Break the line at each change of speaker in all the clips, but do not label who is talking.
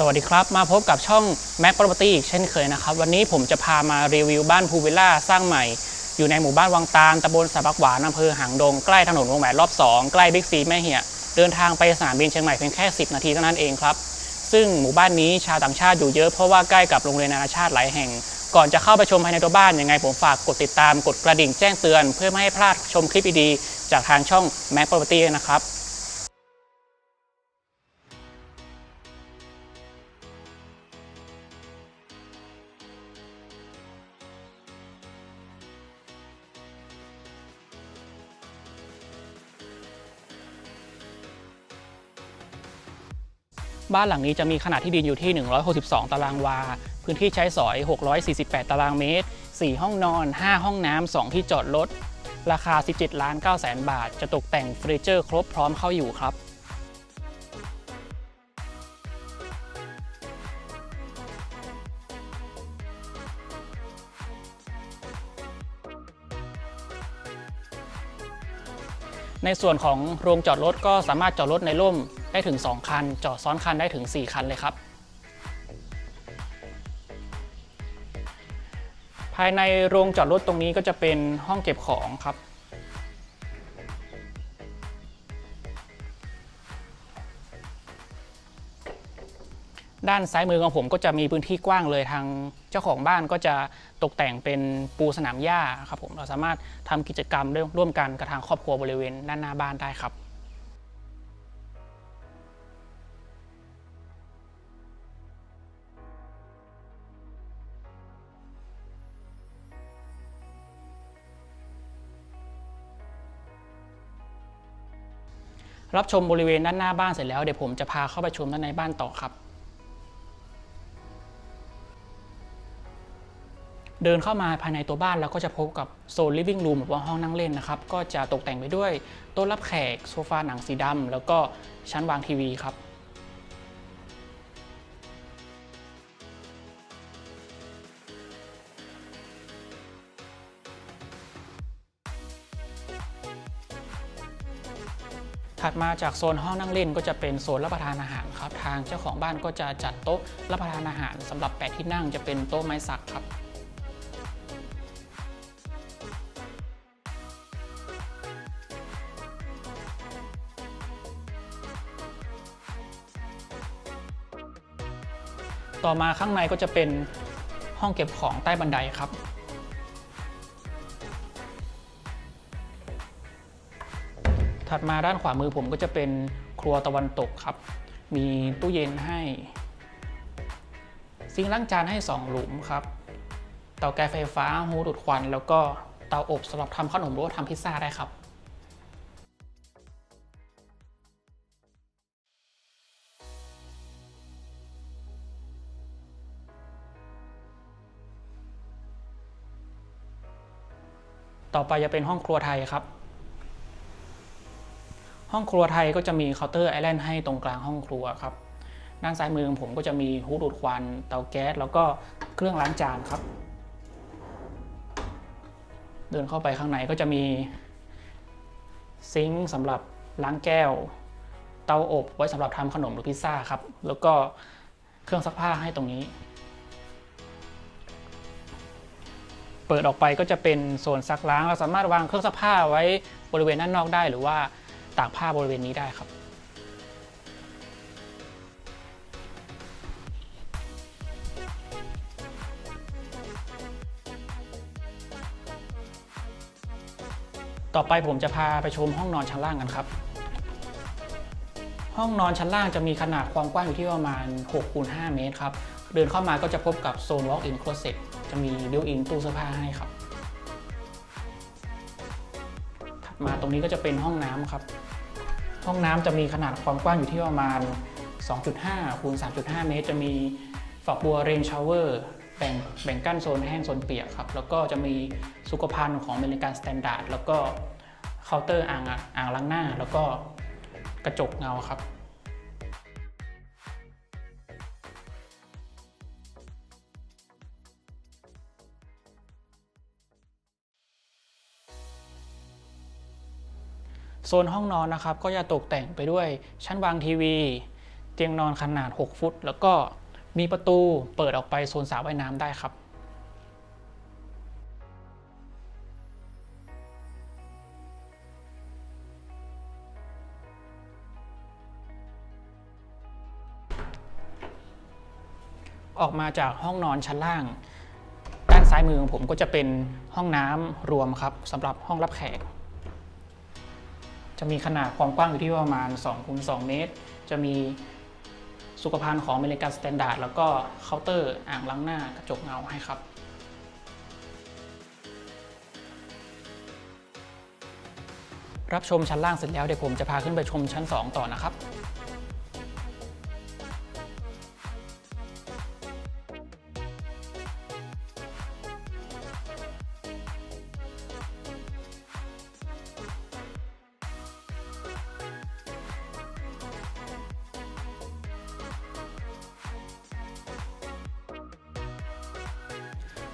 สวัสดีครับ มาพบกับช่อง Mac Property อีกเช่นเคยนะครับ วันนี้ผมจะพามารีวิวบ้านพูวิลล่าสร้างใหม่ อยู่ในหมู่บ้านวังตาลตำบลสับปักหวานอำเภอหางดง ใกล้ถนนวงแหวนรอบ 2 ใกล้บิ๊กซีแม่เหียเดินทางไปสนามบินเชียงใหม่เพียงแค่ 10 นาทีเท่านั้นเองครับ ซึ่งหมู่บ้านนี้ชาวต่างชาติอยู่เยอะเพราะว่าใกล้กับโรงเรียนนานาชาติหลายแห่ง ก่อนจะเข้าไปชมภายในตัวบ้านยังไงผมฝากกดติดตามกดกระดิ่งแจ้งเตือน เพื่อไม่ให้พลาดชมคลิปดีๆจากทางช่อง Mac Property ด้นะครับ บ้านหลังนี้จะมีขนาดที่ดินอยู่ที่ 162 ตารางวา พื้นที่ใช้สอย 648 ตารางเมตร 4 ห้องนอน 5 ห้องน้ำ 2 ที่จอดรถ ราคา 17 ล้าน9แสนบาท จะตกแต่งเฟอร์นิเจอร์ครบพร้อมเข้าอยู่ครับในส่วนของโรงจอดรถก็สามารถจอดรถในร่ม ได้ถึง 2 คัน จอดซ้อนคันได้ถึง 4 คันเลยครับ ภายในโรงจอดรถตรงนี้ก็จะเป็นห้องเก็บของครับ ด้านซ้ายมือของผมก็จะมีพื้นที่กว้างเลยทางเจ้าของบ้านก็จะตกแต่งเป็นปูสนามหญ้าครับผมเราสามารถทำกิจกรรมร่วมกันกับทางครอบครัวบริเวณด้านหน้าบ้านได้ครับ รับชมบริเวณด้านหน้าบ้านเสร็จแล้วเดี๋ยวผมจะพาเข้าไปชมด้านในบ้านต่อครับ เดินเข้ามาภายในตัวบ้านแล้วก็จะพบกับโซนลิฟวิ่งรูมหรือว่าห้องนั่งเล่นนะครับ ก็จะตกแต่งไปด้วยโต๊ะรับแขก โซฟาหนังสีดำแล้วก็ชั้นวางทีวีครับ ถัดมาจากโซนห้องนั่งเล่นก็จะเป็นโซนรับประทานอาหารครับ ทางเจ้าของบ้านก็จะจัดโต๊ะรับประทานอาหารสำหรับแปดที่นั่งจะเป็นโต๊ะไม้สักครับต่อมาข้างในก็จะเป็นห้องเก็บของใต้บันไดครับ ถัดมาด้านขวามือผมก็จะเป็นครัวตะวันตกครับ มีตู้เย็นให้ ซิงล้างจานให้ 2 หลุมครับ เตาแก๊สไฟฟ้าหูดูดควัน แล้วก็เตาอบสำหรับทำขนมหรือว่าทำพิซซ่าได้ครับต่อไปจะเป็นห้องครัวไทยครับ ห้องครัวไทยก็จะมีเคาน์เตอร์ไอแลนด์ให้ตรงกลางห้องครัวครับ ด้านซ้ายมือของผมก็จะมีฮูดดูดควัน เตาแก๊ส แล้วก็เครื่องล้างจานครับ เดินเข้าไปข้างในก็จะมีซิงค์สำหรับล้างแก้ว เตาอบไว้สำหรับทำขนมหรือพิซซ่าครับ แล้วก็เครื่องซักผ้าให้ตรงนี้ เปิดออกไปก็จะเป็นโซนซักล้าง เราสามารถวางเครื่องซักผ้าไว้บริเวณด้านนอกได้หรือว่า ตากผ้าบริเวณนี้ได้ครับ ต่อไปผมจะพาไปชมห้องนอนชั้นล่างกันครับ ห้องนอนชั้นล่างจะมีขนาดความกว้างอยู่ที่ประมาณ6คูณ5เมตรครับ เดินเข้ามาก็จะพบกับโซน walk-in closet จะมี built-in ตู้เสื้อผ้าให้ครับถัดมาตรงนี้ก็จะเป็นห้องน้ำครับ ห้องน้ำจะมีขนาดความกว้างอยู่ที่ประมาณ 2.5คูณ3.5 เมตร จะมีฝักบัวเรนชาวเวอร์แบ่งแบ่งกั้นโซนแห้งโซนเปียกครับ แล้วก็จะมีสุขภัณฑ์ของอเมริกันสแตนดาร์ดแล้วก็เคาน์เตอร์อ่างอ่างล้างหน้า แล้วก็กระจกเงาครับ โซนห้องนอนนะครับก็จะตกแต่งไปด้วยชั้นวางทีวี เตียงนอนขนาด 6 ฟุต แล้วก็มีประตูเปิดออกไปโซนสระว่ายน้ำได้ครับออกมาจากห้องนอนชั้นล่าง ด้านซ้ายมือของผมก็จะเป็นห้องน้ำรวมครับสำหรับห้องรับแขก จะมีขนาดความกว้างอยู่ที่ประมาณ2คูณ2เมตร จะมีสุขภัณฑ์ของอเมริกันสแตนดาร์ดแล้วก็เคาน์เตอร์อ่างล้างหน้ากระจกเงาให้ครับ รับชมชั้นล่างเสร็จแล้วเดี๋ยวผมจะพาขึ้นไปชมชั้น 2 ต่อนะครับ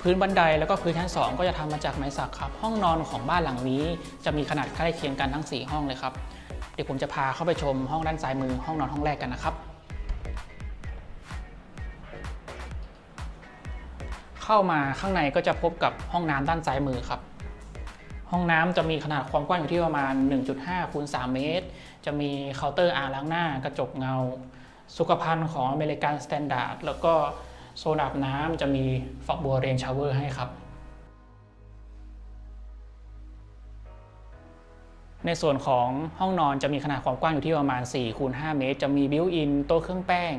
พื้นบันไดแล้วก็พื้นชั้น 2 ก็จะทำมาจากไม้สักครับ ห้องนอนของบ้านหลังนี้ จะมีขนาดใกล้เคียงกันทั้ง 4 ห้องเลยครับ เดี๋ยวผมจะพาเข้าไปชมห้องด้านซ้ายมือห้องนอนห้องแรกกันนะครับ เข้ามาข้างในก็จะพบกับห้องน้ำด้านซ้ายมือครับ ห้องน้ำจะมีขนาดความกว้างอยู่ที่ประมาณ 1.5คูณ3เมตร จะมีเคาน์เตอร์อ่างล้างหน้ากระจกเงา สุขภัณฑ์ของอเมริกันสแตนดาร์ดแล้วก็ โซนอาบน้ำจะมีฝักบัวเรนชาวเวอร์ให้ครับ ในส่วนของห้องนอนจะมีขนาดความกว้างอยู่ที่ประมาณ4คูณ5เมตร จะมีบิวอินโต๊ะเครื่องแป้ง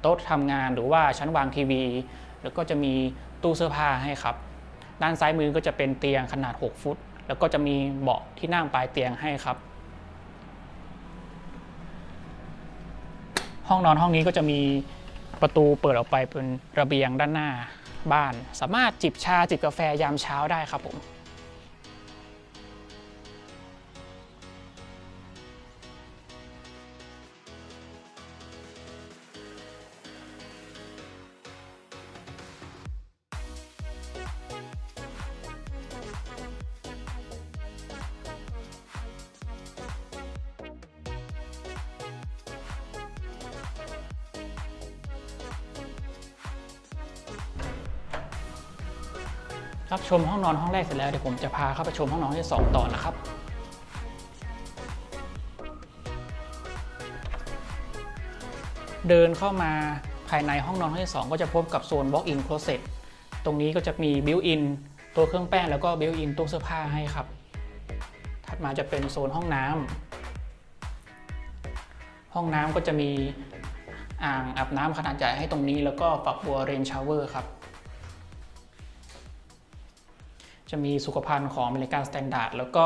โต๊ะทำงานหรือว่าชั้นวางทีวี แล้วก็จะมีตู้เสื้อผ้าให้ครับ ด้านซ้ายมือก็จะเป็นเตียงขนาด 6 ฟุต แล้วก็จะมีเบาะที่นั่งปลายเตียงให้ครับห้องนอนห้องนี้ก็จะมี ประตูเปิดออกไปเป็นระเบียงด้านหน้าบ้าน สามารถจิบชาจิบกาแฟยามเช้าได้ครับผม รับชมห้องนอนห้องแรกเสร็จแล้วเดี๋ยวผมจะพาเข้าไปชมห้องนอนที่สองต่อนะครับเดินเข้ามาภายในห้องนอนห้องที่สองก็จะพบกับโซน walk-in closet ตรงนี้ก็จะมี built-in ตัวเครื่องแป้งแล้วก็ built-in ตู้เสื้อผ้าให้ครับ ถัดมาจะเป็นโซนห้องน้ำห้องน้ำก็จะมีอ่างอาบน้ำขนาดใหญ่ให้ตรงนี้แล้วก็ฝักบัวเรนชาวเวอร์ครับ จะมีสุขภัณฑ์ของอเมริกันสแตนดาร์ดแล้วก็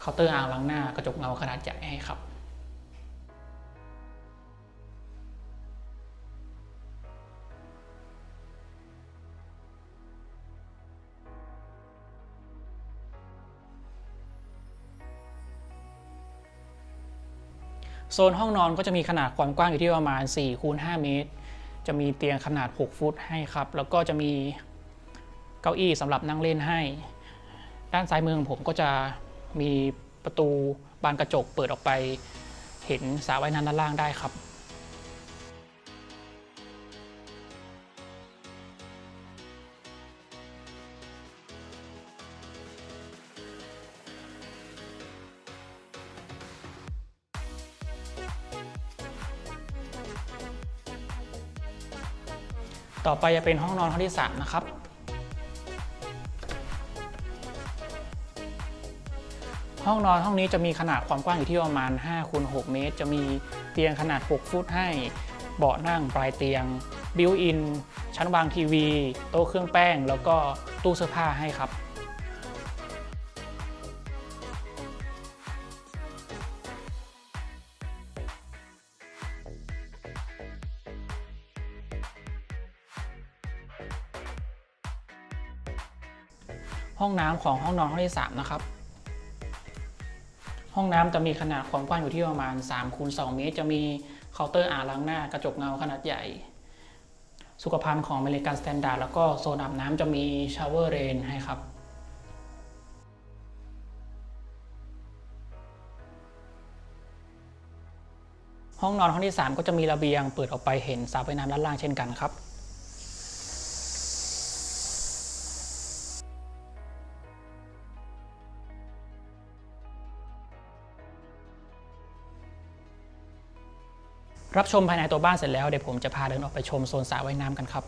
เคาน์เตอร์อ่างล้างหน้ากระจกเงาขนาดใหญ่ให้ครับโซนห้องนอนก็จะมีขนาดความกว้างอยู่ที่ประมาณ4คูณ5เมตร จะมีเตียงขนาด 6 ฟุตให้ครับ แล้วก็จะมี เก้าอี้สำหรับนั่งเล่นให้ ด้านซ้ายมือของผมก็จะมีประตูบานกระจกเปิดออกไป เห็นสระว่ายน้ำด้านล่างได้ครับต่อไปจะเป็นห้องนอนห้องที่ 3 นะครับ ห้องนอนห้องนี้จะมีขนาดความกว้างอยู่ที่ประมาณ5คูณ6เมตร จะมีเตียงขนาด 6 ฟุตให้ เบาะนั่งปลายเตียง บิวอิน ชั้นวางทีวี โต๊ะเครื่องแป้ง แล้วก็ตู้เสื้อผ้าให้ครับ ห้องน้ำของห้องนอนห้องที่ 3 นะครับ ห้องน้ำจะมีขนาดความกว้างอยู่ที่ประมาณ3คูณ2เมตร จะมีเคาน์เตอร์อ่างล้างหน้ากระจกเงาขนาดใหญ่ สุขภัณฑ์ของอเมริกันสแตนดาร์ดแล้วก็โซนอาบน้ำจะมีชาวเวอร์เรนให้ครับห้องนอนห้องที่ 3 ก็จะมีระเบียงเปิดออกไปเห็นสระว่ายน้ำด้านล่างเช่นกันครับ รับชมภายในตัวบ้านเสร็จแล้วเดี๋ยวผมจะพาเดินออกไปชมโซนสระว่ายน้ำกันครับ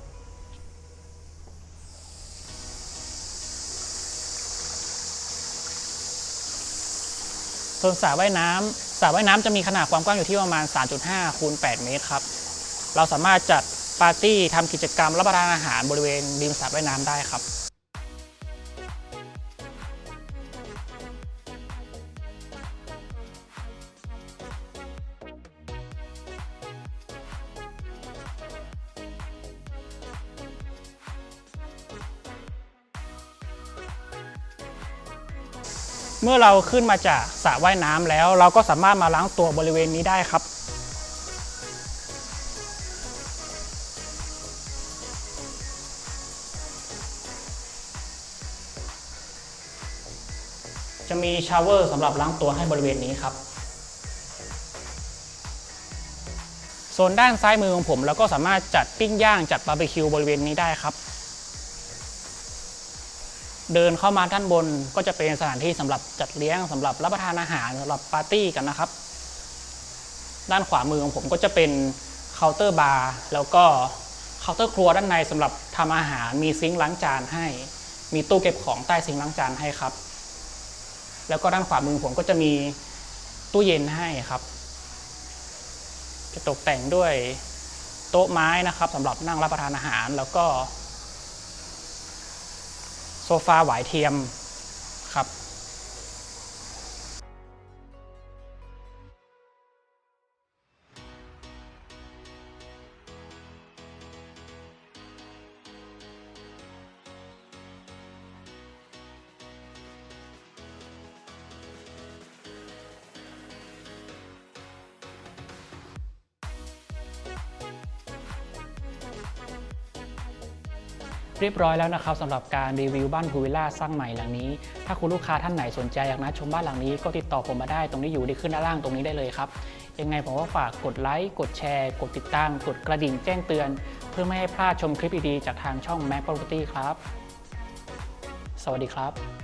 โซนสระว่ายน้ำสระว่ายน้ำจะมีขนาดความกว้างอยู่ที่ประมาณ 3.5 คูณ 8 เมตรครับ เราสามารถจัดปาร์ตี้ทำกิจกรรมรับประทานอาหารบริเวณริมสระว่ายน้ำได้ครับ เมื่อเราขึ้นมาจากสระว่ายน้ำแล้ว เราก็สามารถมาล้างตัวบริเวณนี้ได้ครับ จะมีชาวเวอร์สำหรับล้างตัวให้บริเวณนี้ครับโซนด้านซ้ายมือของผมเราก็สามารถจัดปิ้งย่างจัดบาร์บีคิวบริเวณนี้ได้ครับ เดินเข้ามาด้านบนก็จะเป็นสถานที่สำหรับจัดเลี้ยงสำหรับรับประทานอาหารสำหรับปาร์ตี้กันนะครับ ด้านขวามือของผมก็จะเป็นเคาน์เตอร์บาร์แล้วก็เคาน์เตอร์ครัวด้านในสำหรับทำอาหารมีซิงค์ล้างจานให้ มีตู้เก็บของใต้ซิงค์ล้างจานให้ครับ แล้วก็ด้านขวามือผมก็จะมีตู้เย็นให้ครับ จะตกแต่งด้วยโต๊ะไม้นะครับสำหรับนั่งรับประทานอาหารแล้วก็ โซฟาหวายเทียมครับ เรียบร้อยแล้วนะครับสำหรับการรีวิวบ้านพูวิลล่าสร้างใหม่หลังนี้ ถ้าคุณลูกค้าท่านไหนสนใจอยากนัดชมบ้านหลังนี้ก็ติดต่อผมมาได้ตรงนี้อยู่ที่ขึ้นด้านล่างตรงนี้ได้เลยครับยังไงผมก็ฝากกดไลค์ กดแชร์ กดติดตาม กดกระดิ่งแจ้งเตือน เพื่อไม่ให้พลาดชมคลิปดีๆจากทางช่อง Mac Property ครับ สวัสดีครับ